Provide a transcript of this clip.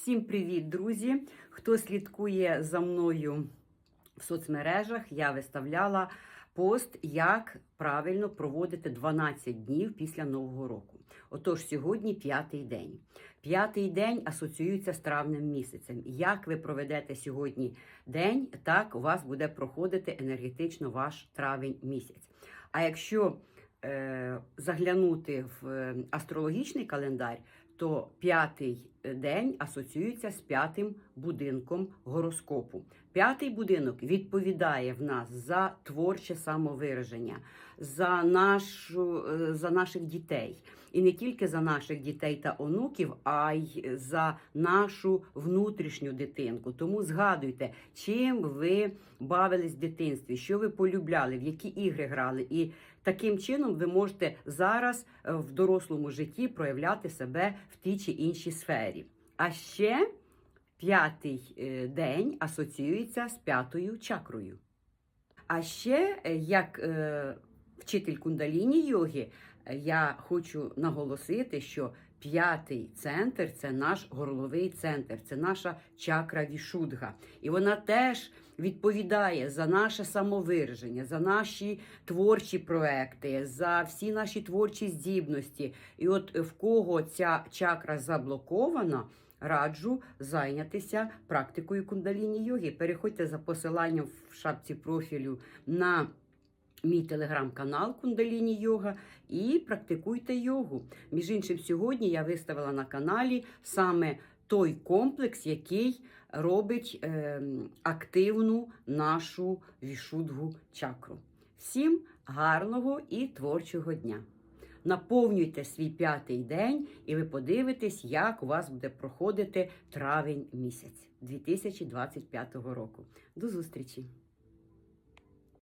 Всім привіт, друзі! Хто слідкує за мною в соцмережах, я виставляла пост, як правильно проводити 12 днів після Нового року. Отож, сьогодні п'ятий день. П'ятий день асоціюється з травним місяцем. Як ви проведете сьогодні день, так у вас буде проходити енергетично ваш травень місяць. А якщо е, заглянути в е, астрологічний календар, то п'ятий день асоціюється з п'ятим будинком гороскопу. П'ятий будинок відповідає в нас за творче самовираження, за, нашу, е, за наших дітей. І не тільки за наших дітей та онуків, а й за нашу внутрішню дитинку. Тому згадуйте, чим ви бавились в дитинстві, що ви полюбляли, в які ігри грали. І таким чином ви можете зараз е, в дорослому житті проявляти себе в тій чи іншій сфері. А ще п'ятий е, день асоціюється з п'ятою чакрою. А ще, е, як е, вчитель кундаліні йоги, я хочу наголосити, що п'ятий центр це наш горловий центр, це наша чакра Вішудга. І вона теж відповідає за наше самовираження, за наші творчі проекти, за всі наші творчі здібності. І от в кого ця чакра заблокована. Раджу зайнятися практикою кундаліні йоги. Переходьте за посиланням в шапці профілю на мій телеграм-канал Кундаліні Йога і практикуйте йогу. Між іншим, сьогодні я виставила на каналі саме той комплекс, який робить е, активну нашу вішудгу чакру. Всім гарного і творчого дня! Наповнюйте свій п'ятий день, і ви подивитесь, як у вас буде проходити травень місяць 2025 року. До зустрічі!